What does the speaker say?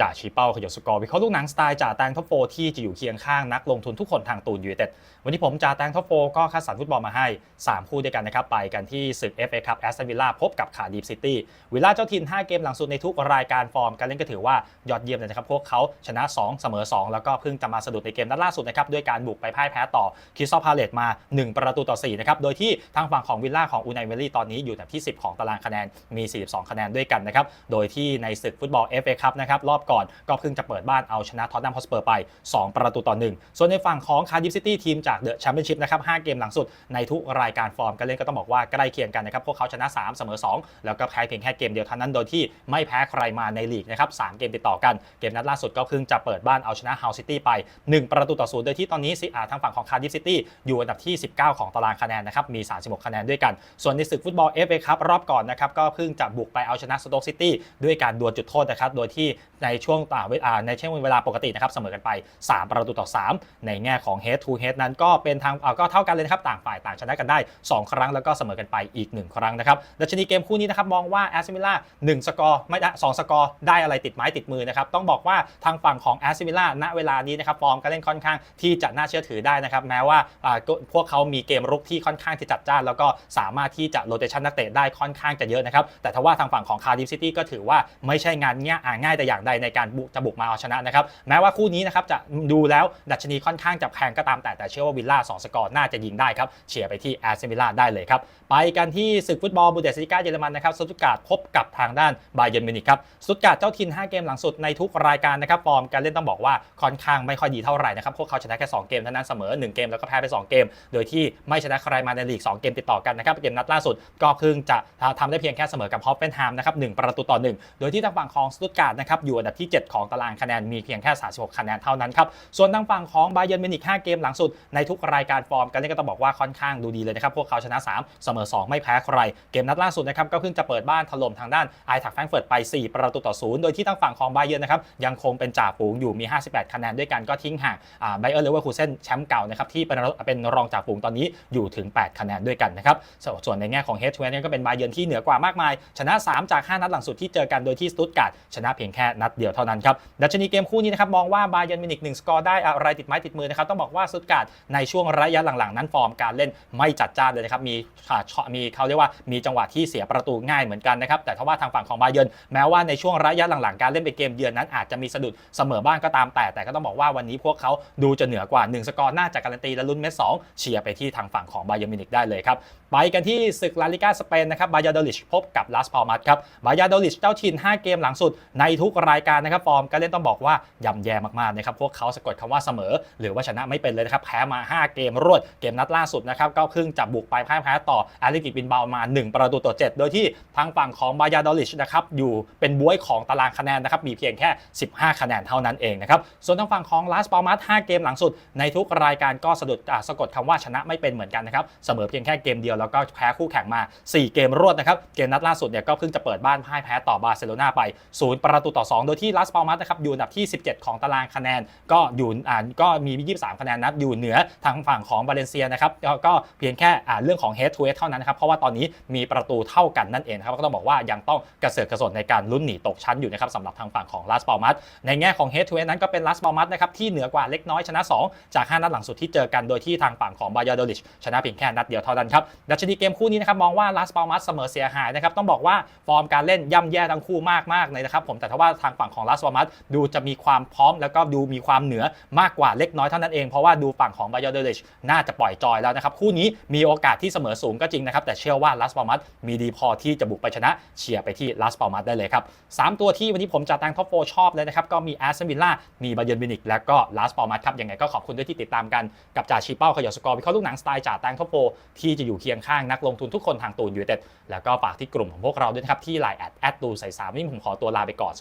จ่าชี้เป้าขยดสกอร์วิเคราะห์ลูกหนังสไตล์จ่าแตงท็อปโฟที่จะอยู่เคียงข้างนักลงทุนทุกคนทางตูนยูเต็ดวันนี้ผมจ่าแตงท็อปโฟก็คัดสรรฟุตบอลมาให้ 3 คู่ด้วยกันนะครับ ไปกันที่ศึก FA ครับแอสตันวิลล่าพบกับคาร์ดิฟซิตี้วิลล่าเจ้าถิ่น 5 เกมหลังสุดในทุกรายการฟอร์มการเล่นก็ถือว่ายอดเยี่ยมเลยนะครับพวกเขาชนะ 2 เสมอ 2 แล้วก็เพิ่งจะมาสะดุดในเกมนัดล่าสุดนะครับด้วยการบุกไปพ่ายแพ้ต่อคิสซอพาเลตมา 1 ประตูต่อ4นะครับโดยที่ทางฝั่งของวิลล่าของอูไนเวลลี่ตอนนี้อยู่อันดับที่ 10 ของตารางคะแนนมี 42 คะแนนด้วยกันนะครับโดยที่ในศึกฟุตบอล FA ครับนะครับรอบก่อน ก็เพิ่งจะเปิดบ้านเอาชนะท็อตแนมฮอสเปอร์ไป 2 ประตูต่อ 1 ส่วนในฝั่งของคาร์ดิฟซิตี้ทีมจากเดอะแชมเปี้ยนชิพนะครับ5เกมหลังสุดในทุกรายการฟอร์มการเล่นก็ต้องบอกว่าใกล้เคียงกันนะครับพวกเขาชนะ 3 เสมอ 2 แล้วก็แพ้เพียงแค่เกมเดียวเท่านั้นโดยที่ไม่แพ้ใครมาในลีกนะครับ3เกมติดต่อกันเกมนัดล่าสุดก็เพิ่งจะเปิดบ้านเอาชนะเฮาซิตี้ไป 1 ประตูต่อศูนย์โดยที่ตอนนี้ซิอาทางฝั่งของคาร์ดิฟซิตี้อยู่อันดับที่ 19 ของตารางคะแนนนะครับมี 36 คะแนนด้วยกัน ส่วนในศึกฟุตบอล FA ครับรอบก่อนนะครับก็เพิ่งจะบุกไปเอาชนะสโต๊กซิตี้ด้วยการดวลจุดโทษนะครับโดยที่ในช่วงต่าในช่วงเวลาปกตินะครับเสมอกันไป 3 ประตูต่อ 3 ในแง่ของ head to head นั้นก็เป็นทางก็เท่ากันเลยนะครับต่างฝ่ายต่างชนะกันได้ 2 ครั้งแล้วก็เสมอกันไปอีก 1 ครั้งนะครับดัชนีเกมคู่นี้นะครับมองว่าแอสซิมิล่า1สกอร์ไม่ได้2สกอร์ได้อะไรติดไม้ติดมือนะครับต้องบอกว่าทางฝั่งของแอสซิมิล่าณเวลานี้นะครับฟอร์มการเล่นค่อนข้างที่จะน่าเชื่อถือได้นะครับแม้ว่าพวกเขามีเกมรุกที่ค่อนข้างที่จัดจ้าน แล้วก็สามารถที่จะโรเตชันนักเตะได้ค่อนข้างจะเยอะนะครับแต่ถ้าว่าทางฝั่งของคาร์ดิฟซิตี้ก็ถือว่าไม่ใช่งานง่ายแต่อย่างใดในการบุกจะบุกมาเอาชนะนะครับแม้ว่าคู่นี้นะครับจะดูแล้วดัชนีค่อนข้างจะแพงก็ตามแต่แต่เชื่อว่าวิลล่า2สกอร์น่าจะยิงได้ครับเชียร์ไปที่แอสเซมิล่าได้เลยครับไปกันที่ศึกฟุตบอลบูเดสลิก้าเยอรมันนะครับสตุตการ์ดพบกับทางด้านบาเยิร์นมิวนิกครับสตุตการ์ดเจ้าถิ่น5 เกมหลังสุดในทุกรายการนะครับฟอร์มการเล่นต้องบอกว่าค่อนข้างไม่ค่อยดีเท่าไหร่นะครับพวกเขาชนะแค่ 2 เกมเท่านั้นเสมอ 1 เกมแล้วก็แพ้ไป 2 เกม โดยที่ไม่ชนะใครมาในลีก 2 เกมติดต่อกันนะครับเกมนัดล่าสุดก็เพิ่งจะทำได้เพียงแค่เสมอกับฮอฟเฟนไฮม์นะครับ1ประตูต่อ 1 โดยที่ทางฝั่งของสตุตการ์ดนะครับอยู่อันดับที่ 7 ของตารางคะแนนมีเพียงแค่ 36 คะแนนเท่านั้นครับ ส่วนทางฝั่งของบาเยิร์นมิวนิก5เกมหลังสุดในทุกรายการฟอร์มการเล่ก็ต้องบอกว่าค่อนข้างดูดีเลยนะครับ พวกเขาชนะ 3 เสมอ 2 ไม่แพ้ใคร เกมนัดล่าสุดนะครับก็เพิ่งจะเปิดบ้านถล่มทางด้านไอทักแฟรงเฟิร์ตไป 4 ประตูต่อศูนย์โดยที่ทางฝั่งของบาเยิร์นนะครับยังคงเป็นจ่าฝูงอยู่มี 58 คะแนนด้วยกันก็ทิ้งห่างไบเออร์เลเวอร์คูเซนแชมป์เก่านะครับที่เป็นเป็นรองจ่าฝูงตอนนี้อยู่ถึง 8 คะแนนด้วยกันนะครับส่วนในแง่ของเฮดทูเนก็เป็นบาเยิร์นที่เหนือกว่ามากมาย ชนะ 3 จาก 5 นัดหลังสุดที่เจอกันโดยที่สตุตการ์ดชนะเพียงแค่นัดเดียวเท่านั้นครับดัชนีเกมคู่นี้นะครับมองว่าบาเยิร์นมิวนิก1สกอร์ได้อะไรติดไม้ติดมือนะครับต้องบอกว่าสตุตการ์ดในช่วงระยะหลังๆ นั้นฟอร์มการเล่นไม่จัดจ้านเลยนะครับมีมีเขาเรียกว่ามีจังหวะที่เสียประตูง่ายเหมือนกันนะครับแต่ถ้าว่าทางฝั่งของบาเยนแม้ว่าในช่วงระยะหลังๆ การเล่นเป็นเกมเยือนนั้นอาจจะมีสะดุดเสมอบ้างก็ตามแต่แต่ก็ต้องบอกว่าวันนี้พวกเขาดูจะเหนือกว่า 1 สกอร์น่าจะการันตีและลุ้นเม็ด2เชียร์ไปที่ทางฝั่งของบาเยนมินิกได้เลยครับไปกันที่ศึกลาลิกาสเปนนะครับบายาโดลิชพบกับลาสพาลมัสครับบายาโดลิชเจ้าถิ่น5 เกมหลังสุดในทุกรายการนะครับฟอร์มการเล่นต้องบอกว่าย่ำแย่มากๆนะครับพวกเขาสะกดคำว่าเสมอ หรือว่าชนะไม่เป็นเลยนะครับแพ้มา 5 เกมรวดเกมนัดล่าสุดนะครับก็เพิ่งจะบุกไปพ่ายแพ้ต่ออาริกิบินเบามา 1 ประตูต่อ 7 โดยที่ทางฝั่งของบายาโดลิชนะครับอยู่เป็นบวยของตารางคะแนนนะครับมีเพียงแค่ 15 คะแนนเท่านั้นเองนะครับส่วนทางฝั่งของลาสปาลมัส5เกมหลังสุด ในทุกรายการก็สะดุดสะกดคำว่าชนะไม่เป็นเหมือนกันนะครับเสมอเพียงแค่เกมเดียวแล้วก็แพ้คู่แข่งมา 4 เกมรวดนะครับเกมนัดล่าสุดเนี่ยก็เพิ่งจะเปิดบ้านพ่ายแพ้ต่อบาร์เซโลนาไป0ประตูต่อ 2 โดยที่ลาสปาลมัสนะครับอยู่อันดับที่ 17 ของตารางคะแนน ก็อยู่อ่าก็มี 23 คะแนนนับอยู่เหนือทางฝั่งของบาเลนเซียนะครับก็เพียงแค่อ่าเรื่องของ head to head เท่านั้นนะครับเพราะว่าตอนนี้มีประตูเท่ากันนั่นเองครับก็ต้องบอกว่ายังต้องกระเสือกกระสนในการลุ้นหนีตกชั้นอยู่นะครับสำหรับทางฝั่งของลาสปาลมัสในแง่ของ head to head นั้นก็เป็นลาสปาลมัสนะครับที่เหนือกว่าเล็กน้อยชนะ 2 จาก 5 นัดหลังสุดที่เจอกันโดยที่ทางฝั่งของบายาโดลิชชนะเพียงแค่นัดเดียวเท่านั้นครับดัชนีเกมคู่นี้นะครับมองว่าลาสปาลมัสเสมอเสียหายนะครับต้องบอกว่าฟอร์มการเล่นย่ำแย่ทั้งคู่มากๆเลยนะครับผมแต่ถ้าว่าทางฝั่งของลาสปามัสดูจะมีความพร้อมแล้วก็ดูมีความเหนือมากกว่าเล็กน้อยเท่านั้นเอง เพราะว่าดูฝั่งของบายาโดลิชน่าจะปล่อยจอยแล้วนะครับ คู่นี้มีโอกาสที่เสมอสูงก็จริงนะครับแต่เชื่อว่าลาสปามัสมีดีพอที่จะบุกไปชนะเชียร์ไปที่ลาสปามัสได้เลยครับสามตัวที่วันนี้ผมจะตั้งท็อปโฟชอบเลยนะครับก็มีแอสตันวิลล่ามีบาเยิร์นมินิกและก็ลาสปามัสครับยังไงก็ขอบคุณด้วยที่ติดตามกันกับจ่าชีเป้าขยอสกอร์วิเคราะห์ลูกหนังสไตล์จ่าแตงท็อปโฟที่จะอยู่เคียงข้างนักลงทุนทุกคนทางตูนยูเต็ดแล้วก็ฝากที่กลุ่มของพวกเราด้วยนะครับที่ไลน์แอดแอดตูใส่สามนี่ผมขอตัวลาไปก่อน